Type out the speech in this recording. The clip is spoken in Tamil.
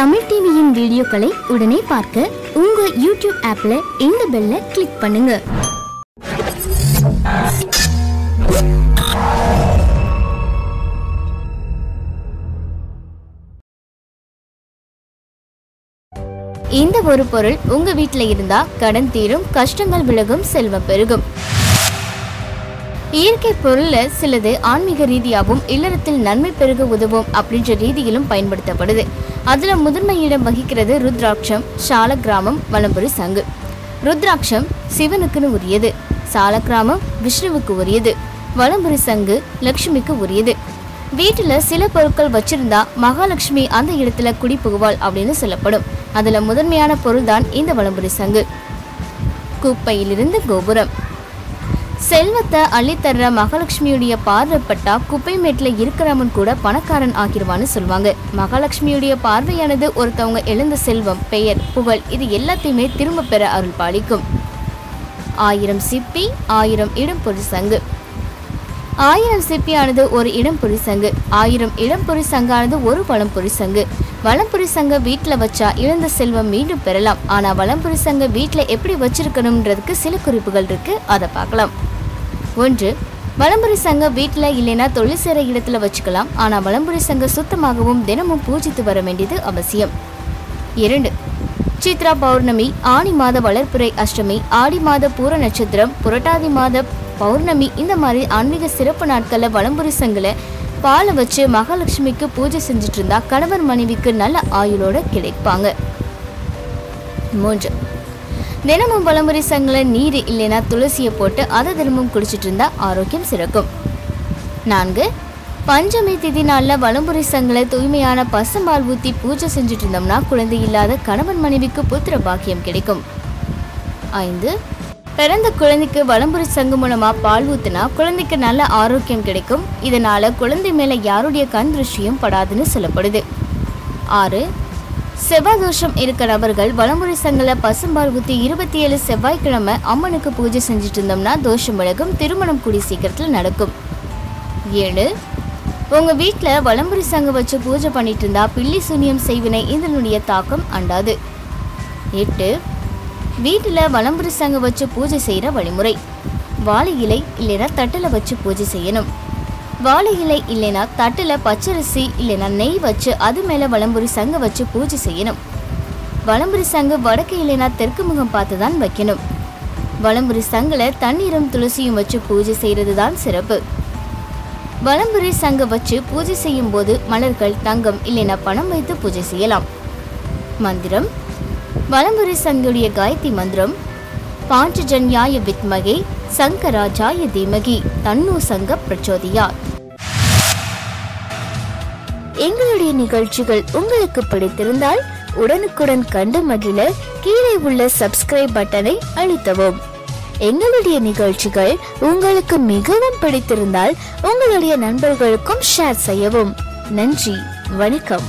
தமிழ் டிவியின் வீடியோக்களை உடனே பார்க்க உங்க யூடியூப் ஆப்ல இந்த பெல்ல கிளிக் பண்ணுங்க. இந்த ஒரு பொருள் உங்க வீட்டில் இருந்தா கடன் தீரும் கஷ்டங்கள் விலகும் செல்வம் பெருகும். இயற்கை பொருள்ல சிலது ஆன்மீக ரீதியாகவும் இல்லறத்தில் நன்மை பெருக உதவும் அப்படின்ற ரீதியிலும் பயன்படுத்தப்படுது. அதுல முதன்மை இடம் வகிக்கிறது ருத்ராட்சம் சால கிராமம் வலம்புரி சங்கு. ருத்ராட்சம் சிவனுக்குன்னு உரியது சாலக்கிராமம் விஷ்ணுவுக்கு உரியது வலம்புரி சங்கு லக்ஷ்மிக்கு உரியது. வீட்டுல சில பொருட்கள் வச்சிருந்தா மகாலட்சுமி அந்த இடத்துல குடி புகுவாள் அப்படின்னு சொல்லப்படும். அதுல முதன்மையான பொருள் தான் இந்த வலம்புரி சங்கு. குப்பையிலிருந்து கோபுரம். செல்வத்தை அள்ளித்தர்ற மகாலட்சுமியுடைய பார்வைப்பட்டா குப்பை மேட்டில் இருக்கிறவன் கூட பணக்காரன் ஆகிருவான்னு சொல்லுவாங்க. மகாலட்சுமியுடைய பார்வையானது ஒருத்தவங்க எழுந்த செல்வம் பெயர் புகழ் இது எல்லாத்தையுமே திரும்ப பெற அருள் பாலிக்கும். ஆயிரம் சிப்பி ஆயிரம் இடம் பொறி சங்கு. ஆயிரம் சிப்பியானது ஒரு இடம் சங்கு ஆயிரம் இடம் சங்கானது ஒரு வளம்பொறி சங்கு. வளம்புரி சங்க வீட்டில் வச்சா இழந்த செல்வம் மீண்டும் பெறலாம். ஆனால் வளம்புரி சங்க வீட்டில் எப்படி வச்சிருக்கணுன்றதுக்கு சில குறிப்புகள் இருக்கு. அதை பார்க்கலாம். ஒன்று வளம்புரி சங்க வீட்டில் இல்லைன்னா தொழில் செய்கிற இடத்துல வச்சுக்கலாம். ஆனால் வளம்புரி சங்க சுத்தமாகவும் தினமும் பூஜித்து வர வேண்டியது அவசியம். இரண்டு சித்ரா பௌர்ணமி ஆனி மாத வளர்ப்புரை அஷ்டமி ஆடி மாத பூர நட்சத்திரம் புரட்டாதி மாத பௌர்ணமி இந்த மாதிரி ஆன்மீக சிறப்பு நாட்களில் வளம்புரி சங்கில் பாலை வச்சு மகாலட்சுமிக்கு பூஜை செஞ்சுட்டு இருந்தா கணவர் மனைவிக்கு நல்ல ஆயுளோட கிடைப்பாங்க. மூன்று. தினமும் வளமுறை நீர் இல்லைன்னா துளசியை போட்டு அதை தினமும் குடிச்சிட்டு இருந்தா ஆரோக்கியம் சிறக்கும். நான்கு. பஞ்சமி திதி நாளில் வளமுறை சங்கில தூய்மையான பசும்பால் ஊற்றி பூஜை செஞ்சுட்டு இருந்தோம்னா குழந்தை இல்லாத கணவன் மனைவிக்கு புத்திர பாக்கியம் கிடைக்கும். ஐந்து. பிறந்த குழந்தைக்கு வளம்புரி சங்கு மூலமா பால் ஊத்துனா குழந்தைக்கு நல்ல ஆரோக்கியம் கிடைக்கும். இதனால குழந்தை மேல யாருடைய கண் திருஷ்டியும் படாதுன்னு சொல்லப்படுது. ஆறு செவ்வாய் தோஷம் இருக்க நபர்கள் வளம்புரி சங்கல பசும்பால் ஊத்தி இருபத்தி ஏழு செவ்வாய்க்கிழமை அம்மனுக்கு பூஜை செஞ்சுட்டு இருந்தோம்னா தோஷம் விலகும் திருமணம் கூடி சீக்கிரத்தில் நடக்கும். ஏழு உங்க வீட்டில் வளம்புரி சங்கம் வச்சு பூஜை பண்ணிட்டு இருந்தா பில்லி சூனியம் செய்வினை இதனுடைய தாக்கம் அண்டாது. எட்டு வீட்டில் வளம்புரி சங்கம் வச்சு பூஜை செய்கிற வழிமுறை. வாழை இலை இல்லைன்னா தட்டில் வச்சு பூஜை செய்யணும். வாழை இலை இல்லைன்னா தட்டில் பச்சரிசி இல்லைன்னா நெய் வச்சு அது மேலே வளம்புரி சங்க வச்சு பூஜை செய்யணும். வளம்புரி சங்கு வடக்கு இல்லைன்னா தெற்கு முகம் பார்த்து தான் வைக்கணும். வலம்புரி சங்கில் தண்ணீரும் துளசியும் வச்சு பூஜை செய்கிறது தான் சிறப்பு. வலம்புரி சங்க வச்சு பூஜை செய்யும் போது மலர்கள் தங்கம் இல்லைனா பணம் வைத்து பூஜை செய்யலாம். மந்திரம் வலம்புரி சங்குடைய காயத்ரி மந்திரம் பாஞ்சஜன்யாய வித்மகே சங்கராஜாய தீமகி தன்னு சங்க பிரச்சோதியா எங்களுடைய நிகழ்ச்சிகள் உங்களுக்கு பிடித்திருந்தால் உடனுக்குடன் கண்டு மகிழ கீழே உள்ள சப்ஸ்கிரைப் பட்டனை அழுத்தவும். எங்களுடைய நிகழ்ச்சிகள் உங்களுக்கு மிகவும் பிடித்திருந்தால் உங்களுடைய நண்பர்களுக்கும் ஷேர் செய்யவும். நன்றி வணக்கம்.